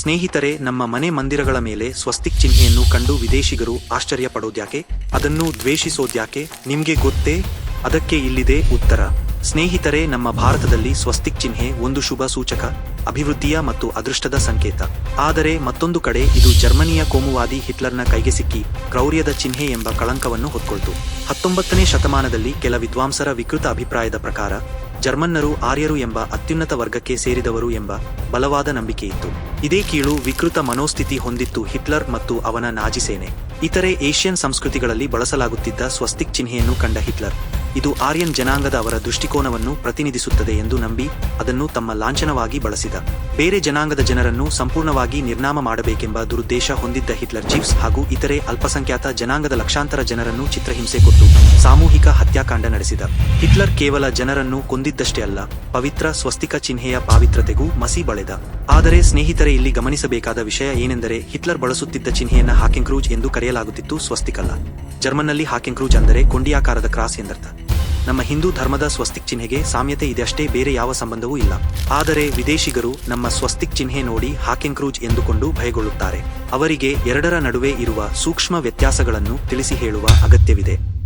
ಸ್ನೇಹಿತರೆ, ನಮ್ಮ ಮನೆ ಮಂದಿರಗಳ ಮೇಲೆ ಸ್ವಸ್ತಿಕ್ ಚಿಹ್ನೆಯನ್ನು ಕಂಡು ವಿದೇಶಿಗರು ಆಶ್ಚರ್ಯ ಪಡೋದ್ಯಾಕೆ ಅದನ್ನು ದ್ವೇಷಿಸೋದ್ಯಾಕೆ? ನಿಮ್ಗೆ ಗೊತ್ತೇ? ಅದಕ್ಕೆ ಇಲ್ಲಿದೆ ಉತ್ತರ. ಸ್ನೇಹಿತರೆ, ನಮ್ಮ ಭಾರತದಲ್ಲಿ ಸ್ವಸ್ತಿಕ್ ಚಿಹ್ನೆ ಒಂದು ಶುಭ ಸೂಚಕ, ಅಭಿವೃದ್ಧಿಯ ಮತ್ತು ಅದೃಷ್ಟದ ಸಂಕೇತ. ಆದರೆ ಮತ್ತೊಂದು ಕಡೆ ಇದು ಜರ್ಮನಿಯ ಕೋಮುವಾದಿ ಹಿಟ್ಲರ್ನ ಕೈಗೆ ಸಿಕ್ಕಿ ಕ್ರೌರ್ಯದ ಚಿಹ್ನೆ ಎಂಬ ಕಳಂಕವನ್ನು ಹೊತ್ಕೊಳ್ತು. ಹತ್ತೊಂಬತ್ತನೇ ಶತಮಾನದಲ್ಲಿ ಕೆಲ ವಿದ್ವಾಂಸರ ವಿಕೃತ ಅಭಿಪ್ರಾಯದ ಪ್ರಕಾರ ಜರ್ಮನ್ನರು ಆರ್ಯರು ಎಂಬ ಅತ್ಯುನ್ನತ ವರ್ಗಕ್ಕೆ ಸೇರಿದವರು ಎಂಬ ಬಲವಾದ ನಂಬಿಕೆಯಿತ್ತು ಇದೇ ಕೀಳು ವಿಕೃತ ಮನೋಸ್ಥಿತಿ ಹೊಂದಿತ್ತು ಹಿಟ್ಲರ್ ಮತ್ತು ಅವನ ನಾಜಿಸೇನೆ ಇತರೆ ಏಷ್ಯನ್ ಸಂಸ್ಕೃತಿಗಳಲ್ಲಿ ಬಳಸಲಾಗುತ್ತಿದ್ದ ಸ್ವಸ್ತಿಕ್ ಚಿಹ್ನೆಯನ್ನು ಕಂಡ ಹಿಟ್ಲರ್. ಇದು ಆರ್ಯನ್ ಜನಾಂಗದ ಅವರ ದೃಷ್ಟಿಕೋನವನ್ನು ಪ್ರತಿನಿಧಿಸುತ್ತದೆ ಎಂದು ನಂಬಿ ಅದನ್ನು ತಮ್ಮ ಲಾಂಛನವಾಗಿ ಬಳಸಿದ. ಬೇರೆ ಜನಾಂಗದ ಜನರನ್ನು ಸಂಪೂರ್ಣವಾಗಿ ನಿರ್ನಾಮ ಮಾಡಬೇಕೆಂಬ ದುರುದ್ದೇಶ ಹೊಂದಿದ್ದ ಹಿಟ್ಲರ್ ಜೀವ್ಸ್ ಹಾಗೂ ಇತರೆ ಅಲ್ಪಸಂಖ್ಯಾತ ಜನಾಂಗದ ಲಕ್ಷಾಂತರ ಜನರನ್ನು ಚಿತ್ರಹಿಂಸೆ ಕೊಟ್ಟು ಸಾಮೂಹಿಕ ಹತ್ಯಾಕಾಂಡ ನಡೆಸಿದ. ಹಿಟ್ಲರ್ ಕೇವಲ ಜನರನ್ನು ಕೊಂದಿದ್ದಷ್ಟೇ ಅಲ್ಲ, ಪವಿತ್ರ ಸ್ವಸ್ತಿಕ ಚಿಹ್ನೆಯ ಪಾವಿತ್ರತೆಗೂ ಮಸಿ ಬಳೆದ. ಆದರೆ ಸ್ನೇಹಿತರೆ, ಇಲ್ಲಿ ಗಮನಿಸಬೇಕಾದ ವಿಷಯ ಏನೆಂದರೆ ಹಿಟ್ಲರ್ ಬಳಸುತ್ತಿದ್ದ ಚಿಹ್ನೆಯನ್ನ ಕ್ರೂಜ್ ಎಂದು ಕರೆಯಲಾಗುತ್ತಿತ್ತು ಸ್ವಸ್ತಿಕಲ್ಲ. ಜರ್ಮನ್ನಲ್ಲಿ ಹಾಕೆಂಕ್ರೂಜ್ ಅಂದರೆ ಕೊಂಡಿಯಾಕಾರದ ಕ್ರಾಸ್ ಎಂದರ್ಥ. ನಮ್ಮ ಹಿಂದೂ ಧರ್ಮದ ಸ್ವಸ್ತಿಕ್ ಚಿಹ್ನೆಗೆ ಸಾಮ್ಯತೆ ಇದೆಯಷ್ಟೇ ಬೇರೆ ಯಾವ ಸಂಬಂಧವೂ ಇಲ್ಲ. ಆದರೆ ವಿದೇಶಿಗರು ನಮ್ಮ ಸ್ವಸ್ತಿಕ್ ಚಿಹ್ನೆ ನೋಡಿ ಹಾಕಿಂಗ್ ಕ್ರೂಜ್ ಎಂದುಕೊಂಡು ಭಯಗೊಳ್ಳುತ್ತಾರೆ. ಅವರಿಗೆ ಎರಡರ ನಡುವೆ ಇರುವ ಸೂಕ್ಷ್ಮ ವ್ಯತ್ಯಾಸಗಳನ್ನು ತಿಳಿಸಿ ಹೇಳುವ ಅಗತ್ಯವಿದೆ.